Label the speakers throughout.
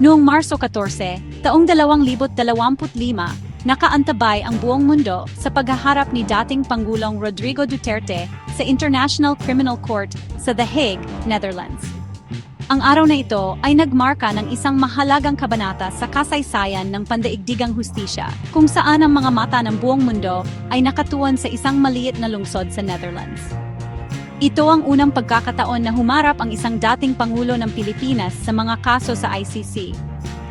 Speaker 1: Noong Marso 14, taong 2025, nakaantabay ang buong mundo sa paghaharap ni dating Pangulong Rodrigo Duterte sa International Criminal Court sa The Hague, Netherlands. Ang araw na ito ay nagmarka ng isang mahalagang kabanata sa kasaysayan ng pandaigdigang hustisya, kung saan ang mga mata ng buong mundo ay nakatuon sa isang maliit na lungsod sa Netherlands. Ito ang unang pagkakataon na humarap ang isang dating Pangulo ng Pilipinas sa mga kaso sa ICC.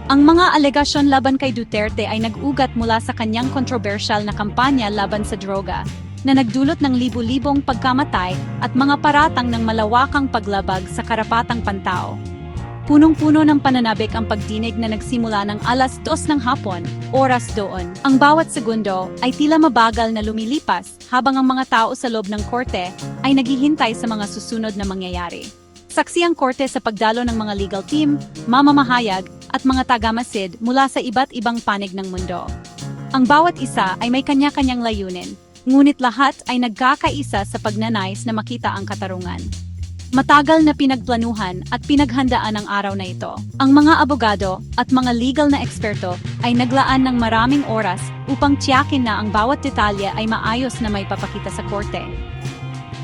Speaker 1: Ang mga alegasyon laban kay Duterte ay nag-ugat mula sa kanyang kontrobersyal na kampanya laban sa droga, na nagdulot ng libu-libong pagkamatay at mga paratang ng malawakang paglabag sa karapatang pantao. Punong-puno ng pananabik ang pagdinig na nagsimula ng alas 2 ng hapon, oras doon. Ang bawat segundo ay tila mabagal na lumilipas habang ang mga tao sa loob ng korte ay naghihintay sa mga susunod na mangyayari. Saksi ang korte sa pagdalo ng mga legal team, mamamahayag, at mga tagamasid mula sa iba't ibang panig ng mundo. Ang bawat isa ay may kanya-kanyang layunin, ngunit lahat ay nagkakaisa sa pagnanais na makita ang katarungan. Matagal na pinagplanuhan at pinaghandaan ang araw na ito. Ang mga abogado at mga legal na eksperto ay naglaan ng maraming oras upang tiyakin na ang bawat detalye ay maayos na may papakita sa korte.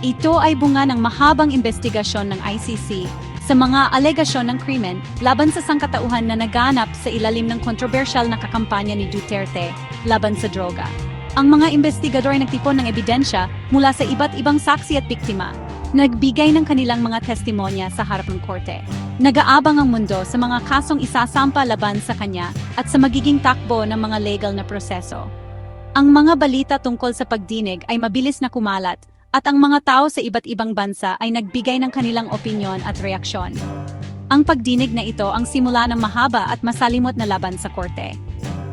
Speaker 1: Ito ay bunga ng mahabang investigasyon ng ICC sa mga alegasyon ng krimen laban sa sangkatauhan na naganap sa ilalim ng kontrobersyal na kakampanya ni Duterte laban sa droga. Ang mga investigador ay nagtipon ng ebidensya mula sa iba't ibang saksi at biktima, nagbigay ng kanilang mga testimonya sa harap ng korte. Nagaabang ang mundo sa mga kasong isasampa laban sa kanya at sa magiging takbo ng mga legal na proseso. Ang mga balita tungkol sa pagdinig ay mabilis na kumalat at ang mga tao sa iba't ibang bansa ay nagbigay ng kanilang opinyon at reaksyon. Ang pagdinig na ito ang simula ng mahaba at masalimot na laban sa korte.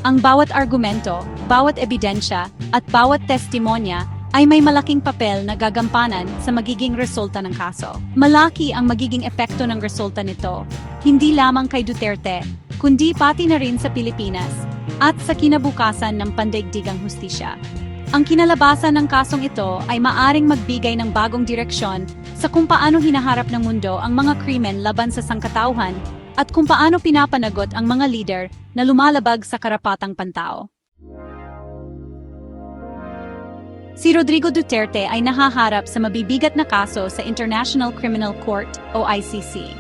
Speaker 1: Ang bawat argumento, bawat ebidensya, at bawat testimonya ay may malaking papel na gagampanan sa magiging resulta ng kaso. Malaki ang magiging epekto ng resulta nito, hindi lamang kay Duterte, kundi pati na rin sa Pilipinas at sa kinabukasan ng pandaigdigang hustisya. Ang kinalabasan ng kasong ito ay maaring magbigay ng bagong direksyon sa kung paano hinaharap ng mundo ang mga krimen laban sa sangkatauhan at kung paano pinapanagot ang mga leader na lumalabag sa karapatang pantao. Si Rodrigo Duterte ay nahaharap sa mabibigat na kaso sa International Criminal Court o ICC.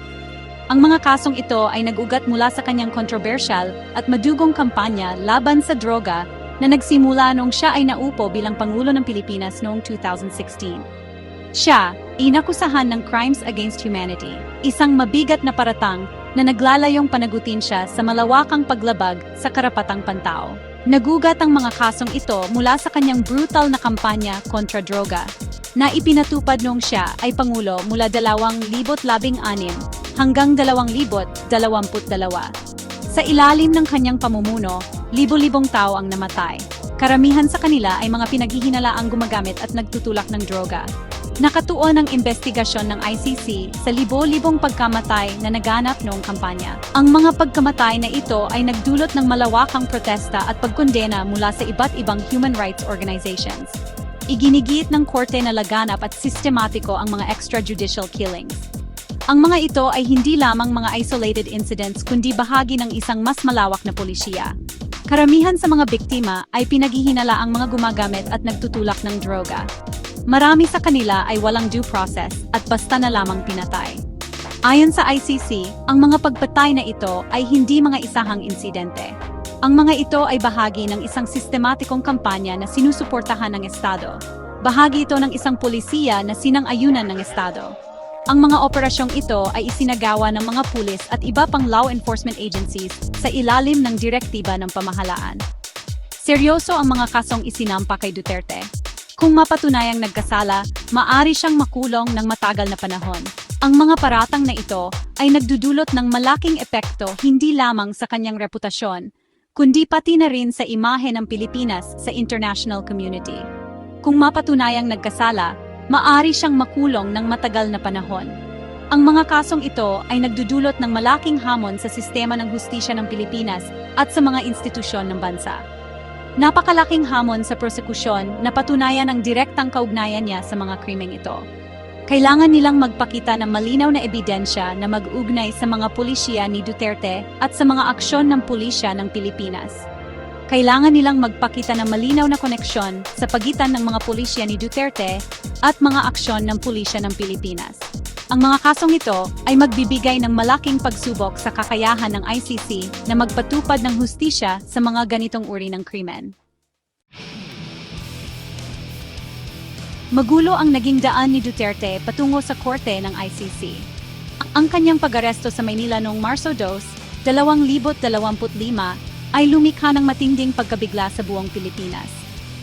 Speaker 1: Ang mga kasong ito ay nag-ugat mula sa kanyang kontrobersyal at madugong kampanya laban sa droga na nagsimula noong siya ay naupo bilang Pangulo ng Pilipinas noong 2016. Siya, inakusahan ng Crimes Against Humanity, isang mabigat na paratang na naglalayong panagutin siya sa malawakang paglabag sa karapatang pantao. Nagugat ang mga kasong ito mula sa kanyang brutal na kampanya kontra droga, na ipinatupad noong siya ay Pangulo mula 2016 hanggang 2022. Sa ilalim ng kanyang pamumuno, libo-libong tao ang namatay. Karamihan sa kanila ay mga pinaghihinalaang gumagamit at nagtutulak ng droga. Nakatuon ang investigasyon ng ICC sa libo-libong pagkamatay na naganap noong kampanya. Ang mga pagkamatay na ito ay nagdulot ng malawakang protesta at pagkondena mula sa iba't ibang human rights organizations. Iginigit ng korte na laganap at sistematiko ang mga extrajudicial killings. Ang mga ito ay hindi lamang mga isolated incidents kundi bahagi ng isang mas malawak na pulisya. Karamihan sa mga biktima ay pinaghihinala ang mga gumagamit at nagtutulak ng droga. Marami sa kanila ay walang due process at basta na lamang pinatay. Ayon sa ICC, ang mga pagpatay na ito ay hindi mga isahang insidente. Ang mga ito ay bahagi ng isang sistematikong kampanya na sinusuportahan ng Estado. Bahagi ito ng isang polisiya na sinang-ayunan ng Estado. Ang mga operasyong ito ay isinagawa ng mga pulis at iba pang law enforcement agencies sa ilalim ng direktiba ng pamahalaan. Seryoso ang mga kasong isinampa kay Duterte. Kung mapatunayang nagkasala, maari siyang makulong ng matagal na panahon. Ang mga paratang na ito ay nagdudulot ng malaking epekto hindi lamang sa kanyang reputasyon, kundi pati na rin sa imahe ng Pilipinas sa international community. Kung mapatunayang nagkasala, maari siyang makulong ng matagal na panahon. Ang mga kasong ito ay nagdudulot ng malaking hamon sa sistema ng hustisya ng Pilipinas at sa mga institusyon ng bansa. Napakalaking hamon sa prosekusyon na patunayan ang direktang kaugnayan niya sa mga krimeng ito. Kailangan nilang magpakita ng malinaw na ebidensya na mag-ugnay sa mga pulisya ni Duterte at sa mga aksyon ng pulisya ng Pilipinas. Kailangan nilang magpakita ng malinaw na koneksyon sa pagitan ng mga pulisya ni Duterte at mga aksyon ng pulisya ng Pilipinas. Ang mga kasong ito ay magbibigay ng malaking pagsubok sa kakayahan ng ICC na magpatupad ng hustisya sa mga ganitong uri ng krimen. Magulo ang naging daan ni Duterte patungo sa korte ng ICC. Ang kanyang pag-aresto sa Maynila noong Marso 2, 2025 ay lumikha ng matinding pagkabigla sa buong Pilipinas.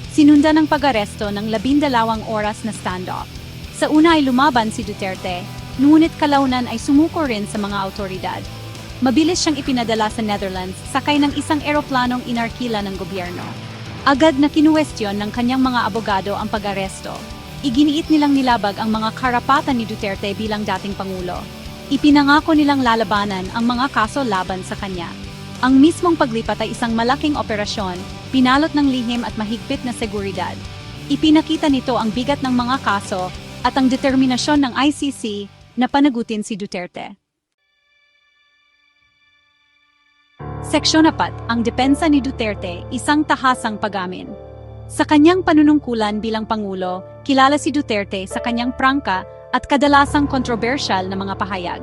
Speaker 1: Sinunda ng pag-aresto ng labindalawang oras na standoff. Sa una ay lumaban si Duterte, ngunit kalaunan ay sumuko rin sa mga autoridad. Mabilis siyang ipinadala sa Netherlands sakay ng isang eroplanong inarkila ng gobyerno. Agad na kinuwestiyon ng kanyang mga abogado ang pag-aresto. Iginiit nilang nilabag ang mga karapatan ni Duterte bilang dating Pangulo. Ipinangako nilang lalabanan ang mga kaso laban sa kanya. Ang mismong paglipat ay isang malaking operasyon, pinalot ng lihim at mahigpit na seguridad. Ipinakita nito ang bigat ng mga kaso at ang determinasyon ng ICC na panagutin si Duterte. Seksyon 4, ang depensa ni Duterte, isang tahasang pagamin. Sa kanyang panunungkulan bilang Pangulo, kilala si Duterte sa kanyang prangka at kadalasang kontrobersyal na mga pahayag.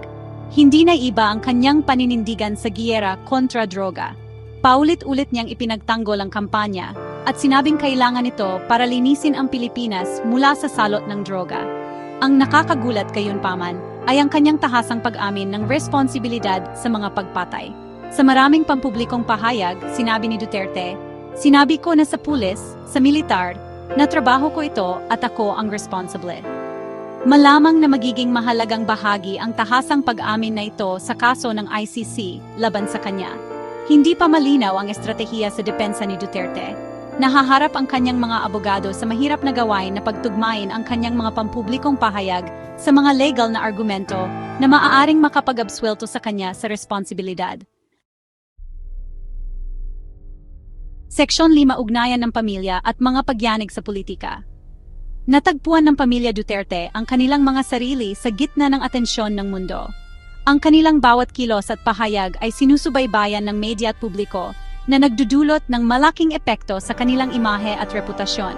Speaker 1: Hindi na iba ang kanyang paninindigan sa giyera kontra droga. Paulit-ulit niyang ipinagtanggol ang kampanya at sinabing kailangan ito para linisin ang Pilipinas mula sa salot ng droga. Ang nakakagulat kayon paman ay ang kanyang tahasang pag-amin ng responsibilidad sa mga pagpatay. Sa maraming pampublikong pahayag, sinabi ni Duterte, Sinabi ko na sa pulis, sa militar, na trabaho ko ito at ako ang responsable. Malamang na magiging mahalagang bahagi ang tahasang pag-amin na ito sa kaso ng ICC laban sa kanya. Hindi pa malinaw ang estratehiya sa depensa ni Duterte. Nahaharap ang kanyang mga abogado sa mahirap na gawain na pagtugmain ang kanyang mga pampublikong pahayag sa mga legal na argumento na maaaring makapag-absuelto sa kanya sa responsibilidad. Seksyon 5 Ugnayan ng Pamilya at mga pagyanig sa politika. Natagpuan ng pamilya Duterte ang kanilang mga sarili sa gitna ng atensyon ng mundo. Ang kanilang bawat kilos at pahayag ay sinusubaybayan ng media at publiko na nagdudulot ng malaking epekto sa kanilang imahe at reputasyon.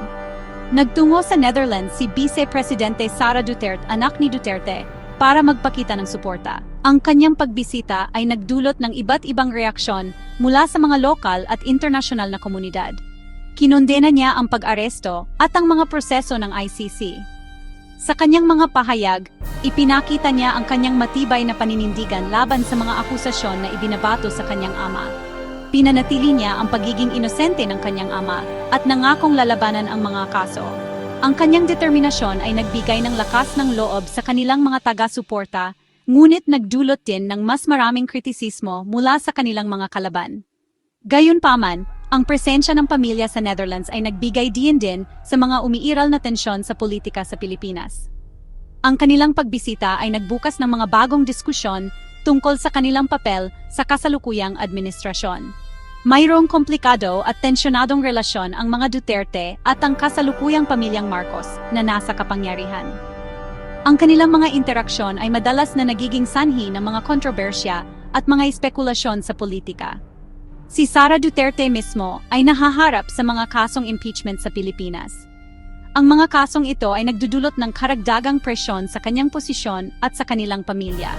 Speaker 1: Nagtungo sa Netherlands si Vice Presidente Sara Duterte, anak ni Duterte, para magpakita ng suporta. Ang kanyang pagbisita ay nagdulot ng iba't ibang reaksyon mula sa mga lokal at internasyonal na komunidad. Kinondena niya ang pag-aresto at ang mga proseso ng ICC. Sa kanyang mga pahayag, ipinakita niya ang kanyang matibay na paninindigan laban sa mga akusasyon na ibinabato sa kanyang ama. Pinanatili niya ang pagiging inosente ng kanyang ama at nangakong lalabanan ang mga kaso. Ang kanyang determinasyon ay nagbigay ng lakas ng loob sa kanilang mga taga-suporta, ngunit nagdulot din ng mas maraming kritisismo mula sa kanilang mga kalaban. Gayunpaman, ang presensya ng pamilya sa Netherlands ay nagbigay diin din sa mga umiiral na tensyon sa politika sa Pilipinas. Ang kanilang pagbisita ay nagbukas ng mga bagong diskusyon tungkol sa kanilang papel sa kasalukuyang administrasyon. Mayroong komplikado at tensyonadong relasyon ang mga Duterte at ang kasalukuyang pamilyang Marcos na nasa kapangyarihan. Ang kanilang mga interaksyon ay madalas na nagiging sanhi ng mga kontrobersya at mga espekulasyon sa politika. Si Sara Duterte mismo ay nahaharap sa mga kasong impeachment sa Pilipinas. Ang mga kasong ito ay nagdudulot ng karagdagang presyon sa kanyang posisyon at sa kanilang pamilya.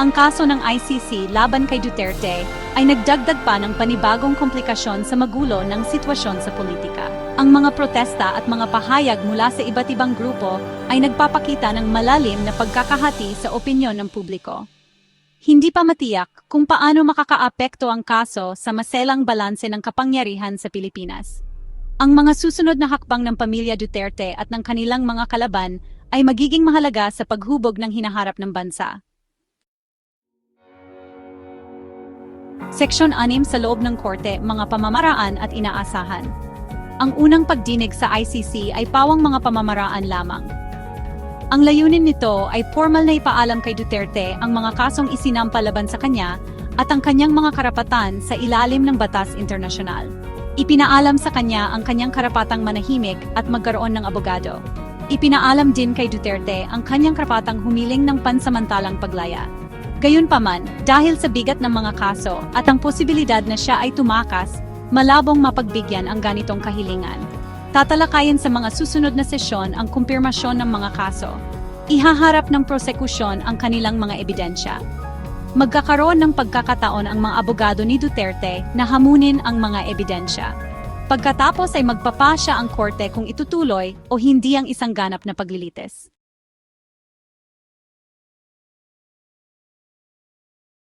Speaker 1: Ang kaso ng ICC laban kay Duterte ay nagdagdag pa ng panibagong komplikasyon sa magulo ng sitwasyon sa politika. Ang mga protesta at mga pahayag mula sa iba't ibang grupo ay nagpapakita ng malalim na pagkakahati sa opinyon ng publiko. Hindi pa matiyak kung paano makakaapekto ang kaso sa maselang balanse ng kapangyarihan sa Pilipinas. Ang mga susunod na hakbang ng pamilya Duterte at ng kanilang mga kalaban ay magiging mahalaga sa paghubog ng hinaharap ng bansa. Seksyon 6 sa loob ng korte, mga pamamaraan at inaasahan. Ang unang pagdinig sa ICC ay pawang mga pamamaraan lamang. Ang layunin nito ay formal na ipaalam kay Duterte ang mga kasong isinampa laban sa kanya at ang kanyang mga karapatan sa ilalim ng batas internasyonal. Ipinaalam sa kanya ang kanyang karapatang manahimik at magkaroon ng abogado. Ipinaalam din kay Duterte ang kanyang karapatang humiling ng pansamantalang paglaya. Gayunpaman, dahil sa bigat ng mga kaso at ang posibilidad na siya ay tumakas, malabong mapagbigyan ang ganitong kahilingan. Tatalakayin sa mga susunod na sesyon ang kumpirmasyon ng mga kaso. Ihaharap ng prosekusyon ang kanilang mga ebidensya. Magkakaroon ng pagkakataon ang mga abogado ni Duterte na hamunin ang mga ebidensya. Pagkatapos ay magpapasya ang korte kung itutuloy o hindi ang isang ganap na paglilitis.